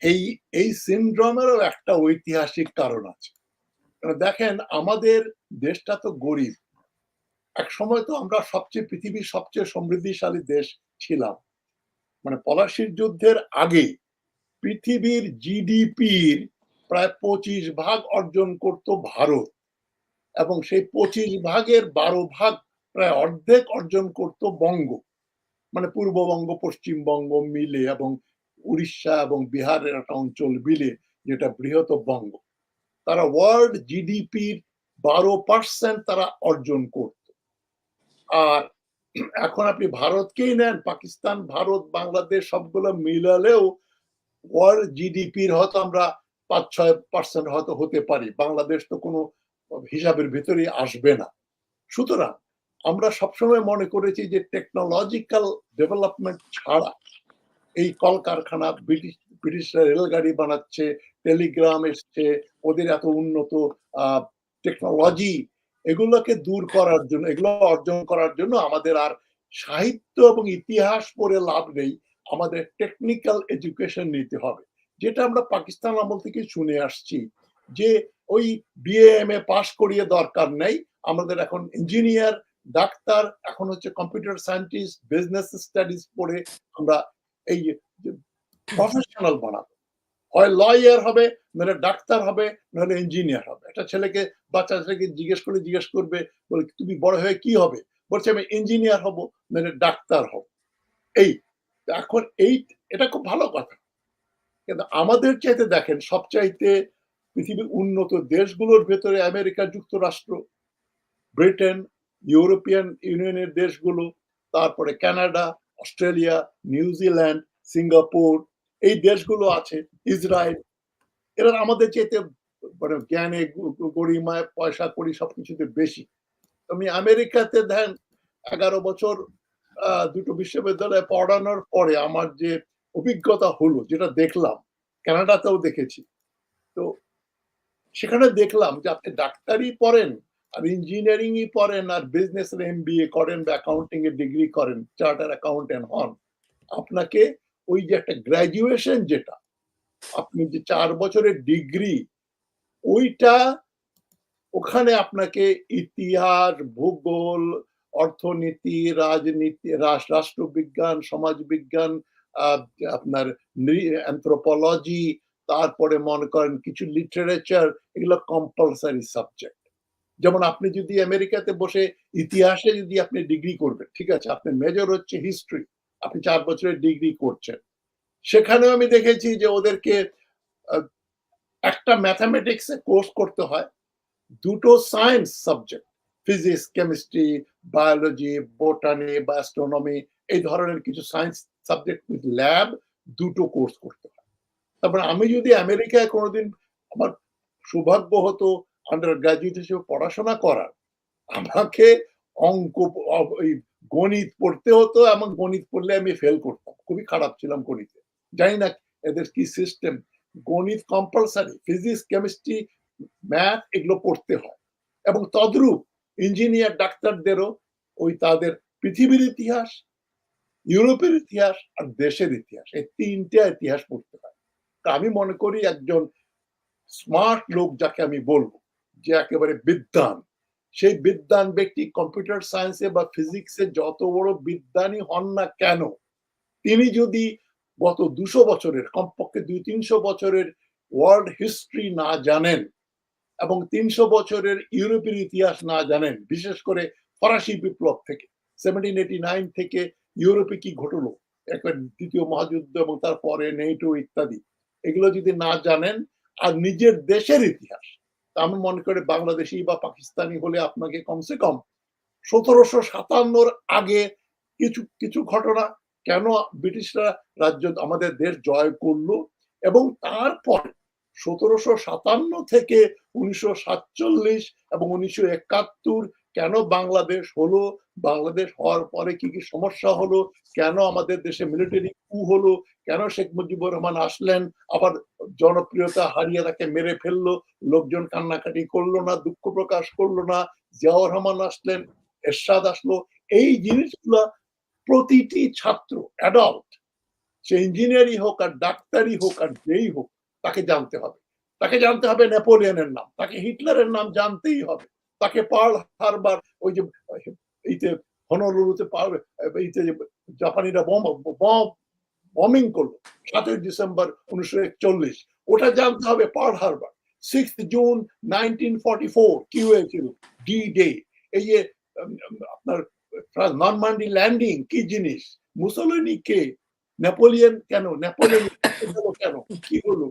এই এই সিন্ড্রোমেরও একটা ঐতিহাসিক কারণ আছে। দেখেন আমাদের দেশটা তো গরিব। এক সময় তো আমরা সবচেয়ে পৃথিবীর সবচেয়ে সমৃদ্ধিশালী দেশ ছিলাম। মানে পলাশির যুদ্ধের আগে পৃথিবীর জিডিপির প্রায় পঁচিশ ভাগ অর্জন করত ভারত। এবং সেই পঁচিশ ভাগের বারো ভাগ প্রায় অর্ধেক অর্জন করত বঙ্গ। মানে পূর্ববঙ্গ পশ্চিমবঙ্গ মিলে এবং উড়িষ্যা এবং বিহারের একটা অঞ্চল মিলে যেটা বৃহৎ বঙ্গ তারা ওয়ার্ল্ড জিডিপির বারো পার্সেন্ট তারা অর্জন করত। আর এখন আপনি ভারতকেই নেন, পাকিস্তান, ভারত, বাংলাদেশ সবগুলো মিলালেও ওয়ার্ল্ড জিডিপির হয়তো আমরা পাঁচ ছয় পার্সেন্ট হয়তো হতে পারি। বাংলাদেশ তো কোনো হিসাবের ভিতরে আসবে না। সুতরাং আমরা সবসময় মনে করেছি যে টেকনোলজিক্যাল ডেভেলপমেন্ট ছাড়া এই কলকারখানা ব্রিটিশ, ব্রিটিশরা রেলগাড়ি বানাচ্ছে, টেলিগ্রাম এসছে, ওদের এত উন্নত টেকনোলজি এগুলোকে দূর করার জন্য, এগুলো অর্জন করার জন্য আমাদের আর সাহিত্য এবং ইতিহাস পড়ে লাভ নেই, আমাদের টেকনিক্যাল এডুকেশন নিতে হবে। যেটা আমরা পাকিস্তান আমল থেকে শুনে আসছি, যে ওই বিএ এম এ পাশ করিয়ে দরকার নেই, আমাদের এখন ইঞ্জিনিয়ার ডাক্তার, এখন হচ্ছে কম্পিউটার সায়েন্টিস্ট বিজনেস স্টাডিজ পড়ে আমরা এই প্রফেশনাল বানাবো। হয় লয়ার হবে নাহলে ডাক্তার হবে নাহলে ইঞ্জিনিয়ার হবে। একটা ছেলেকে, বাচ্চা ছেলেকে জিজ্ঞেস করে জিজ্ঞেস করবে, বলে তুমি বড় হয়ে কি হবে? বলছে আমি ইঞ্জিনিয়ার হব নাহলে ডাক্তার হব। এই, এখন এই, এটা খুব ভালো কথা। কিন্তু আমাদের চাইতে দেখেন, সবচাইতে পৃথিবীর উন্নত দেশগুলোর ভেতরে আমেরিকা যুক্তরাষ্ট্র, ব্রিটেন, ইউরোপিয়ান ইউনিয়নের দেশগুলো, তারপরে কানাডা অস্ট্রেলিয়া নিউজিল্যান্ড সিঙ্গাপুর, এই দেশগুলো আছে, ইসরায়েল। এরা আমাদের চাইতে মানে জ্ঞানে গরিমায়, পয়সা করি, সবকিছুতে বেশি। আমি আমেরিকাতে দেন, এগারো বছর দুটো বিশ্ববিদ্যালয়ে পড়ানোর পরে আমার যে অভিজ্ঞতা হলো, যেটা দেখলাম, কানাডাতেও দেখেছি। তো সেখানে দেখলাম যে আপনি ডাক্তারি পড়েন আর ইঞ্জিনিয়ারিংই পড়েন আর বিজনেস এম বি করেন বা অ্যাকাউন্টিং এর ডিগ্রি করেন চার্টার অ্যাকাউন্টেন্ট হন, আপনাকে ওই যে একটা গ্রাজুয়েশন যেটা, আপনি যে চার বছরের ডিগ্রি ওইটা ওখানে আপনাকে ইতিহাস, ভূগোল, অর্থনীতি, রাজনীতি রাষ্ট্রবিজ্ঞান, সমাজবিজ্ঞান আপনার অ্যান্থ্রোপোলজি তারপরে মনে করেন কিছু লিটারেচার এগুলো কম্পালসারি সাবজেক্ট যেমন আপনি যদি আমেরিকাতে বসে ইতিহাসে যদি আপনি ডিগ্রি করবেন, ঠিক আছে আপনি মেজর হচ্ছে হিস্ট্রি আপনি চার বছরের ডিগ্রি করছেন। সেখানেও আমি দেখেছি যে ওদেরকে একটা ম্যাথামেটিক্সে কোর্স করতে হয়, দুটো science subject physics chemistry biology botany বা অ্যাস্ট্রোনমি এই ধরনের কিছু সায়েন্স সাবজেক্ট উইথ ল্যাব দুটো কোর্স করতে হয়। তারপরে আমি যদি আমেরিকায় কোনোদিন আমার সৌভাগ্য হতো আন্ডার গ্রাজুয়েট হিসেবে পড়াশোনা করার। আমাকে অঙ্ক গণিত পড়তে হতো, এবং গণিত পড়লে আমি ফেল করতাম। খুবই খারাপ ছিলাম গণিতে। জানি না এদের কি সিস্টেম গণিত কম্পালসারি ফিজিক্স কেমিস্ট্রি ম্যাথ এগুলো পড়তে হয়। এবং তদ্রূপ ইঞ্জিনিয়ার ডাক্তারদেরও ওই তাদের পৃথিবীর ইতিহাস, ইউরোপের ইতিহাস, আর দেশের ইতিহাস। এই তিনটা ইতিহাস পড়তে হয়। তা আমি মনে করি একজন স্মার্ট লোক যাকে আমি বলব। যে একেবারে বিদ্যান সেই বিদ্যান ব্যক্তি কম্পিউটার সায়েন্সে বা ফিজিক্সে যত বড় বিদ্যানই হন না কেন, তিনি যদি গত দুশো বছরের, কমপক্ষে দুই তিনশো বছরের ওয়ার্ল্ড হিস্ট্রি না জানেন এবং তিনশো বছরের ইউরোপের ইতিহাস না জানেন, বিশেষ করে ফরাসি বিপ্লব থেকে, সেভেন্টিন এইটি নাইন থেকে ইউরোপে কি ঘটলো একবার দ্বিতীয় মহাযুদ্ধ এবং তারপরে নেটো ইত্যাদি, এগুলো যদি না জানেন, আর নিজের দেশের ইতিহাস আমি মনে করি বাংলাদেশি বা পাকিস্তানি হলে আপনাকে কমসে কম সতেরোশো সাতান্নর আগে কিছু কিছু ঘটনা কেন ব্রিটিশরা রাজ্য, আমাদের দেশ জয় করল এবং তারপর সতেরোশো সাতান্ন থেকে উনিশশো সাতচল্লিশ এবং উনিশশো একাত্তর কেন বাংলাদেশ হলো, বাংলাদেশ হওয়ার পরে কি কি সমস্যা হলো, কেন আমাদের দেশে মিলিটারি কু হলো, কেন শেখ মুজিবুর রহমান আসলেন, আবার জনপ্রিয়তা হারিয়ে তাকে মেরে ফেলল, লোকজন কান্নাকাটি করল না, দুঃখ প্রকাশ করল না, জিয়াউর রহমান আসলেন, এরশাদ আসলো। এই জিনিসগুলা প্রতিটি ছাত্র অ্যাডাল্ট সে ইঞ্জিনিয়ারই হোক আর ডাক্তারই হোক আর যেই হোক, তাকে জানতে হবে। তাকে জানতে হবে নেপোলিয়নের নাম, তাকে হিটলারের নাম জানতেই হবে। তাকে পার্ল হারবার, ওই যে, এইতে, হনলুরুতে পার্ল এইতে জাপানিরা বম বম বমিং করল সাতই ডিসেম্বর উনিশশো একচল্লিশ। ওটা জানতে হবে Pearl Harbor. Six June nineteen forty four কি হয়েছিল ডি ডে এই যে আপনার নরমান্ডি ল্যান্ডিং, কি জিনিস? মুসলিনি কে? নেপোলিয়ন কেন? নেপোলিয়ন কেন? কি হলো?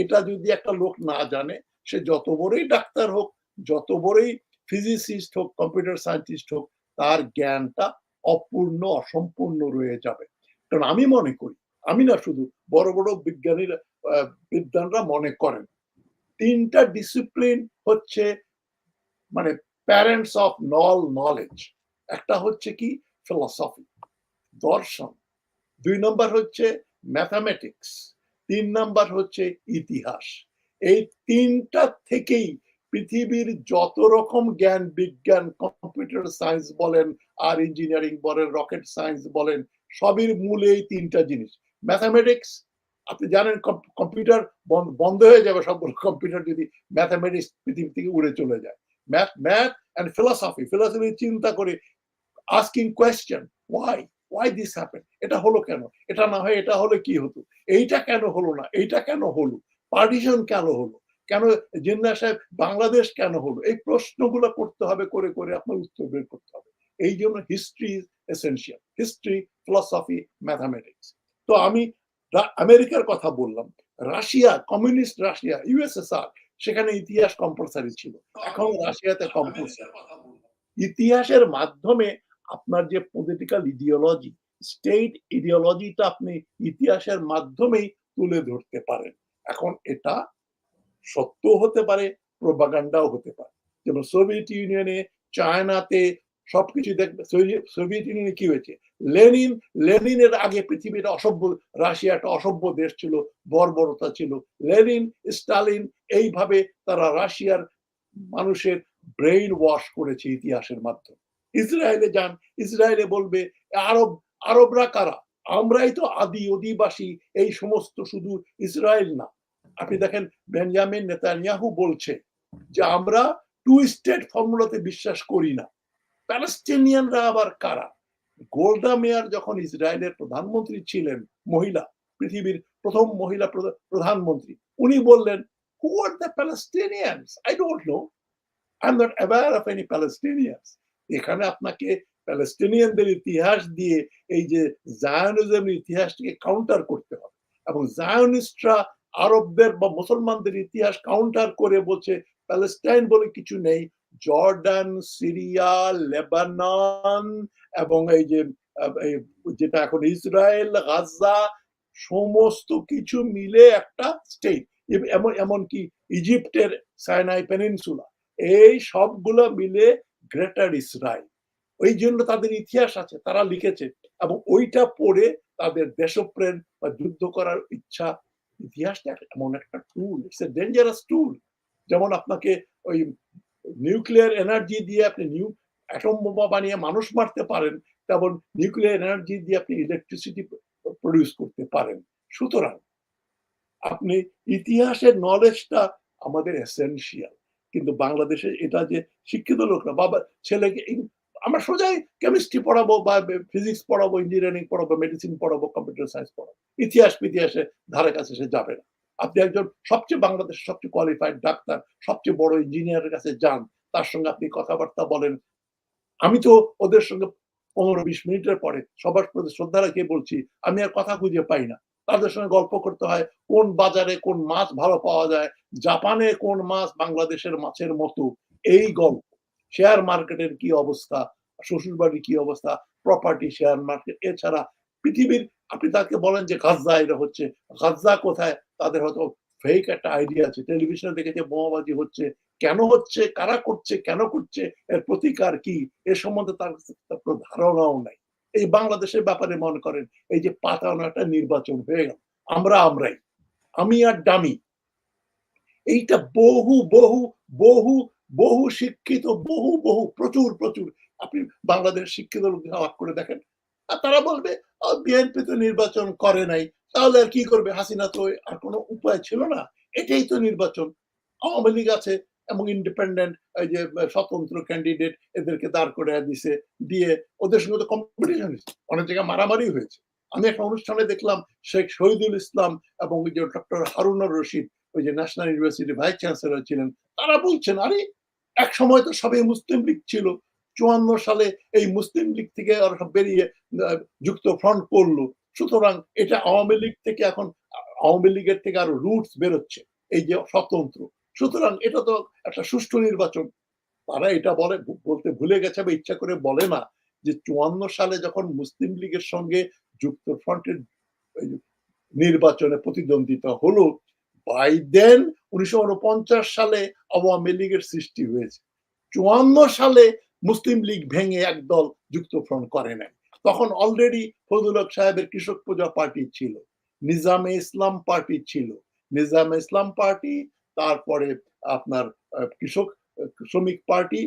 এটা যদি একটা লোক না জানে, সে যত বড়ই ডাক্তার হোক, যত বড়ই ফিজিসিস্ট হোক, কম্পিউটার সায়েন্টিস্ট হোক, তার জ্ঞানটা অপূর্ণ, অসম্পূর্ণ রয়ে যাবে। কারণ আমি মনে করি, আমি না শুধু বড় বড় বিজ্ঞানীরা বিদ্বানরা মনে করেন। তিনটা ডিসিপ্লিন হচ্ছে মানে প্যারেন্টস অফ নল নলেজ একটা হচ্ছে কি? ফিলসফি দর্শন। দুই নম্বর হচ্ছে ম্যাথামেটিক্স তিন নাম্বার হচ্ছে ইতিহাস। এই তিনটা থেকেই পৃথিবীর যত রকম জ্ঞান বিজ্ঞান কম্পিউটার সায়েন্স বলেন আর ইঞ্জিনিয়ারিং বলেন রকেট সায়েন্স বলেন সবের মূলে এই তিনটা জিনিস। ম্যাথামেটিক্স আপনি জানেন কম্পিউটার বন্ধ হয়ে যাবে সবগুলো কম্পিউটার যদি ম্যাথামেটিক্স পৃথিবী থেকে উড়ে চলে যায়। Math math and philosophy philosophy চিন্তা করে asking question why why this happen এটা হলো কেন, এটা না হয় এটা হলে কি হতো, এইটা কেন হলো না, এইটা কেন হলো পার্টিশন কেন হলো, কেন জিন্না সাহেব বাংলাদেশ কেন হলো, এই প্রশ্নগুলো করতে হবে, করে করে আপনার উত্তর বের করতে হবে। এই জন্য history essential history philosophy mathematics তো আমি আমেরিকার কথা বললাম। রাশিয়া, কমিউনিস্ট রাশিয়া ইউএসএসআর সেখানে ইতিহাস কম্পালসারি ছিল। এখন রাশিয়াতে কম্পালসারি ইতিহাসের মাধ্যমে আপনার যে পলিটিক্যাল ইডিওলজি স্টেট ইডিওলজিটা আপনি ইতিহাসের মাধ্যমেই তুলে ধরতে পারেন। এখন এটা সত্য হতে পারে প্রোপাগান্ডাও হতে পারে। যেমন সোভিয়েত ইউনিয়নে চায়নাতে সবকিছু দেখবে। সোভিয়েত ইউনিয়নে কি হয়েছে? লেনিন, লেনিনের আগে পৃথিবীর অসভ্য, রাশিয়া একটা অসভ্য দেশ ছিল, বর্বরতা ছিল। লেনিন, স্টালিন এইভাবে তারা রাশিয়ার মানুষের ব্রেইন ওয়াশ করেছে ইতিহাসের মাধ্যমে। ইসরায়েলে যান, ইসরায়েলে বলবে, আরব, আরবরা কারা? আমরাই তো আদি, অধিবাসী, এই সমস্ত শুধু ইসরায়েল না। আপনি দেখেন, বেঞ্জামিন নেতানিয়াহু বলছে যে, আমরা টু স্টেট ফর্মুলাতে বিশ্বাস করি না। প্যালেস্টিনিয়ানরা আবার কারা? গোল্ডা মেয়ার যখন ইসরায়েলের প্রধানমন্ত্রী ছিলেন, মহিলা, পৃথিবীর প্রথম মহিলা প্রধানমন্ত্রী, উনি বললেন who are the I don't know I am not aware of any এখানে আপনাকে প্যালেস্টিনিয়ানদের ইতিহাস দিয়ে এই যে জায়নিজম ইতিহাসটিকে কাউন্টার করতে হবে। এবং জায়নিস্টরা আরবদের বা মুসলমানদের ইতিহাস কাউন্টার করে বলছে প্যালেস্টাইন বলে কিছু নেই জর্ডান, সিরিয়া, লেবানন এবং এই যে যেটা এখন ইসরায়েল, গাজা, সমস্ত কিছু মিলে একটা স্টেট এমন এমনকি ইজিপ্টের সাইনাই পেনিনসুলা। এই সবগুলো মিলে গ্রেটার ইসরায়েল। ওই জন্য তাদের ইতিহাস আছে, তারা লিখেছে এবং ওইটা পড়ে তাদের দেশপ্রেম বা যুদ্ধ করার ইচ্ছা। ইতিহাসটা এমন একটা টুল ইটস এ ডেঞ্জারাস টুল যেমন আপনাকে ওই নিউক্লিয়ার এনার্জি দিয়ে আপনি নিউ অ্যাটম বোমা বানিয়ে মানুষ মারতে পারেন, তেমন নিউক্লিয়ার এনার্জি দিয়ে আপনি ইলেকট্রিসিটি প্রডিউস করতে পারেন। সুতরাং আপনি ইতিহাসের নলেজটা আমাদের এসেনশিয়াল কিন্তু বাংলাদেশে এটা যে শিক্ষিত লোকরা, বাবা, ছেলেকে আমরা সোজাই কেমিস্ট্রি পড়াবো বা ফিজিক্স পড়াবো ইঞ্জিনিয়ারিং পড়াবো মেডিসিন পড়াবো কম্পিউটার সায়েন্স পড়াবো। ইতিহাস ইতিহাসে ধারে কাছে সে যাবে না। আপনি একজন সবচেয়ে বাংলাদেশের সবচেয়ে কোয়ালিফাইড ডাক্তার সবচেয়ে বড় ইঞ্জিনিয়ারের কাছে যান, তার সঙ্গে আপনি কথাবার্তা বলেন। আমি তো ওদের সঙ্গে পনেরো বিশ মিনিটের পরে সবার প্রতি শ্রদ্ধা রেখে বলছি, আমি আর কথা খুঁজে পাই না। তাদের সঙ্গে গল্প করতে হয়, কোন বাজারে কোন মাছ ভালো পাওয়া যায়, জাপানে কোন মাছ বাংলাদেশের মাছের মতো, এই গল্প। শেয়ার মার্কেটের কি অবস্থা, শ্বশুরবাড়ির কি অবস্থা প্রপার্টি শেয়ার মার্কেট এছাড়া পৃথিবীর, আপনি তাকে বলেন যে গাজ্জা এটা হচ্ছে। গাজ্জা কোথায়? তাদের হয়তো ফেক একটা আইডিয়া আছে। টেলিভিশনে দেখেছে বোমাবাজি হচ্ছে। কেন হচ্ছে? কারা করছে? কেন করছে? এর প্রতিকার কি? এর সম্বন্ধে তার কোনো ধারণাও নাই। এই বাংলাদেশের ব্যাপারে মনে করেন, এই যে পাতানো একটা নির্বাচন হয়ে গেল। আমরা আমরাই। আমি আর ডামি এইটা বহু বহু বহু বহু শিক্ষিত, বহু বহু, প্রচুর প্রচুর। আপনি বাংলাদেশ শিক্ষিত লোক ভাগ করে দেখেন। আর তারা বলবে বিএনপি তো নির্বাচন করে নাই। তাহলে আর কি করবে? হাসিনা তো আর কোনো উপায় ছিল না। এটাই তো নির্বাচন। আওয়ামী লীগ আছে এবং ইন্ডিপেন্ডেন্ট এই যে স্বতন্ত্র ক্যান্ডিডেট এদেরকে দাঁড় করে দিছে, দিয়ে ওদের সঙ্গে তো কম্পিটিশন হয়েছে। অনেক জায়গায় মারামারি হয়েছে। আমি একটা অনুষ্ঠানে দেখলাম শেখ শহীদুল ইসলাম এবং ওই যে ডক্টর হারুনুর রশিদ, ওই যে ন্যাশনাল ইউনিভার্সিটি ভাইস চ্যান্সেলর ছিলেন, তারা বলছেন, আরে, এক সময় তো সবাই মুসলিম লীগ ছিল। চুয়ান্ন সালে এই মুসলিম লীগ থেকে বেরিয়ে যুক্ত ফ্রন্ট করল। সুতরাং এটা আওয়ামী লীগ থেকে এখন, আওয়ামী লীগের থেকে আরও রুটস বেরোচ্ছে। এই যে স্বতন্ত্র। সুতরাং এটা তো একটা সুষ্ঠু নির্বাচন। তারা এটা বলে বলতে ভুলে গেছে বা ইচ্ছা করে বলে না যে চুয়ান্ন সালে যখন মুসলিম লীগের সঙ্গে যুক্ত ফ্রন্টের নির্বাচনে প্রতিদ্বন্দ্বিতা হলো বাই দেন উনিশশো উনপঞ্চাশ সালে আওয়ামী লীগের সৃষ্টি হয়েছে। চুয়ান্ন সালে মুসলিম লীগ ভেঙে একদল যুক্ত ফ্রন্ট করে নাই। তখন অলরেডি ফজল হক সাহেবের কৃষক পূজা পার্টি ছিল, নিজামে ইসলাম পার্টি ছিল। নিজামে ইসলাম পার্টি, তারপরে আপনার কৃষক, শ্রমিক পার্টি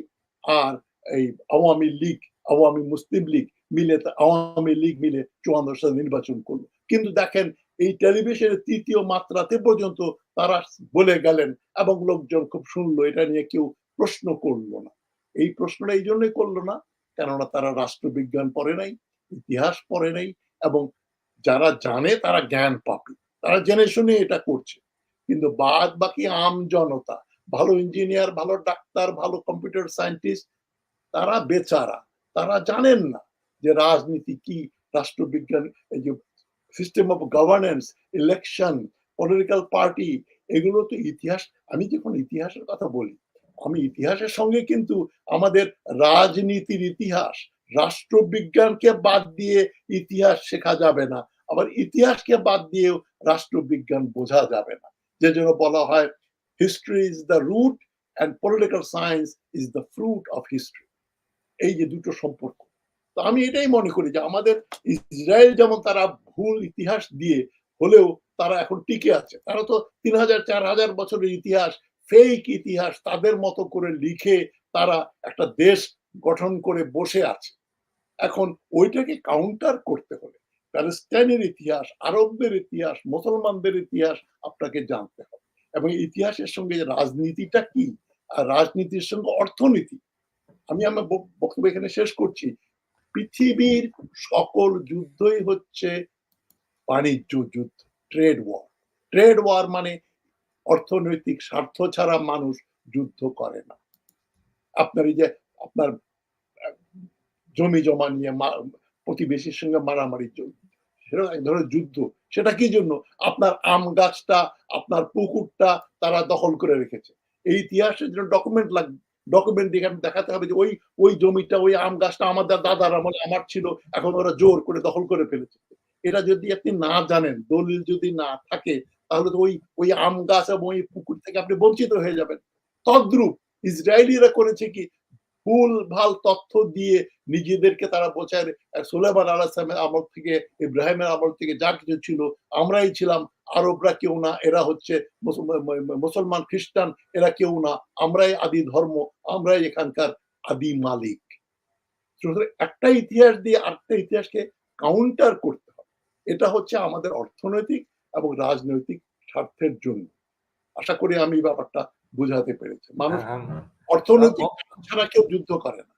আর এই আওয়ামী লীগ, আওয়ামী মুসলিম লীগ মিলে আওয়ামী লীগ মিলে চুয়ান্ন সালে নির্বাচন করল। কিন্তু দেখেন, এই টেলিভিশনের তৃতীয় মাত্রাতে পর্যন্ত তারা বলে গেলেন এবং লোকজন খুব শুনলো, এটা নিয়ে কেউ প্রশ্ন করল না। এই প্রশ্নটা এই জন্যই করল না, কেননা তারা রাষ্ট্রবিজ্ঞান পড়ে নাই, ইতিহাস পড়ে নাই, এবং যারা জানে তারা জ্ঞান পাবে। তারা জেনে শুনে এটা করছে। কিন্তু বাদ বাকি আম জনতা, ভালো ইঞ্জিনিয়ার, ভালো ডাক্তার, ভালো কম্পিউটার সায়েন্টিস্ট, তারা বেচারা। তারা জানেন না যে রাজনীতি কি, রাষ্ট্রবিজ্ঞান, এই যে system of governance election political party এগুলো তো ইতিহাস, আমি যখন ইতিহাসের কথা বলি আমি ইতিহাসের সঙ্গে কিন্তু আমাদের রাজনীতির ইতিহাস, রাষ্ট্রবিজ্ঞানকে বাদ দিয়ে ইতিহাস শেখা যাবে না। আবার ইতিহাসকে বাদ দিয়েও রাষ্ট্রবিজ্ঞান বোঝা যাবে না। যে জন্য বলা হয় history is the root and political science is the fruit of history এই যে দুটো সম্পর্ক। তো আমি এটাই মনে করি যে আমাদের ইসরায়েল যেমন তারা ভুল ইতিহাস দিয়ে হলেও তারা এখন টিকে আছে। তারা তো তিন হাজার, চার হাজার বছরের ইতিহাস ফেক ইতিহাস তাদের মতো করে লিখে তারা একটা দেশ গঠন করে বসে আছে। এখন ওইটাকে কাউন্টার করতে হলে প্যালেস্টাইনের ইতিহাস, আরবদের ইতিহাস, মুসলমানদের ইতিহাস আপনাকে জানতে হবে। এবং ইতিহাসের সঙ্গে রাজনীতিটা কি? আর রাজনীতির সঙ্গে অর্থনীতি। আমি আমার বক্তব্য এখানে শেষ করছি। পৃথিবীর সকল যুদ্ধই হচ্ছে বাণিজ্য যুদ্ধ ট্রেড ওয়ার ট্রেড ওয়ার মানে অর্থনৈতিক স্বার্থ ছাড়া মানুষ যুদ্ধ করে না। আপনার এই যে, আপনার, জমি জমা নিয়ে প্রতিবেশীর সঙ্গে মারামারি সেটা এক ধরনের যুদ্ধ। সেটা কি জন্য? আপনার আম গাছটা, আপনার পুকুরটা তারা দখল করে রেখেছে। এই ইতিহাসের জন্য ডকুমেন্ট লাগবে ডকুমেন্ট দিয়ে দেখাতে হবে যে ওই ওই জমিটা, ওই আম গাছটা আমাদের দাদার আমলে আমার ছিল, এখন ওরা জোর করে দখল করে ফেলেছে। এটা যদি আপনি না জানেন, দলিল যদি না থাকে তাহলে তো ওই ওই আম গাছ এবং ওই পুকুর থেকে আপনি বঞ্চিত হয়ে যাবেন। তদ্রুপ ইসরায়েলিরা করেছে কি? ভুল, ভালো তথ্য দিয়ে নিজেদেরকে তারা বোঝায়। সুলেমান আলাহামের আমল থেকে, ইব্রাহিমের আমল থেকে যা কিছু ছিল, আমরাই ছিলাম। আরবরা কেউ না, এরা হচ্ছে মুসলমান, খ্রিস্টান, এরা কেউ না। আমরাই আদি ধর্ম, আমরাই এখানকার আদি মালিক। একটা ইতিহাস দিয়ে আরেকটা ইতিহাসকে কাউন্টার করতে হবে। এটা হচ্ছে আমাদের অর্থনৈতিক এবং রাজনৈতিক স্বার্থের জন্য। আশা করি আমি ব্যাপারটা বুঝাতে পেরেছি। মানুষ অর্থনৈতিক ছাড়া কেউ যুদ্ধ করে না।